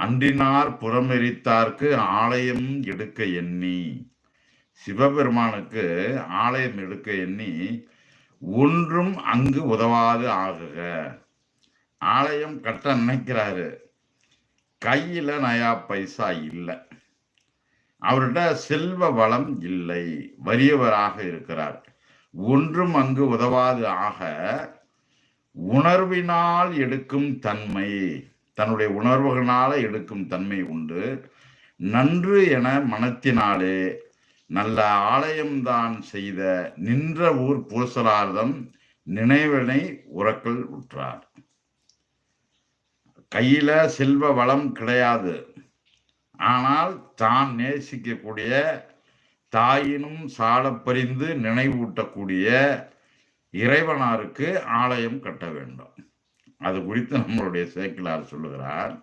அன்றினார் புறமெரித்தார்க்கு ஆலயம் எடுக்க எண்ணி. சிவபெருமானுக்கு ஆலயம் எடுக்க எண்ணி ஒன்றும் அங்கு உதவாது ஆகுக. ஆலயம் கட்ட நினைக்கிறாரு. கையில நயா பைசா இல்லை. அவர்கிட்ட செல்வ வளம் இல்லை. வறியவராக இருக்கிறார். ஒன்றும் அங்கு உதவாது ஆக உணர்வினால் எடுக்கும் தன்மை தன்னுடைய உணர்வுகளால எடுக்கும் தன்மை உண்டு. நன்று என மனத்தினாலே நல்ல ஆலயம்தான் செய்த நின்ற ஊர் பூசலார்தம் நினைவினை உறக்கல் உற்றார். கையில செல்வ வளம் கிடையாது. ஆனால் தான் நேசிக்கக்கூடிய தாயினும் சாலப்பறிந்து நினைவூட்டக்கூடிய இறைவனாருக்கு ஆலயம் கட்ட வேண்டும். அது குறித்து நம்மளுடைய சேக்கிலார் சொல்லுகிறார்.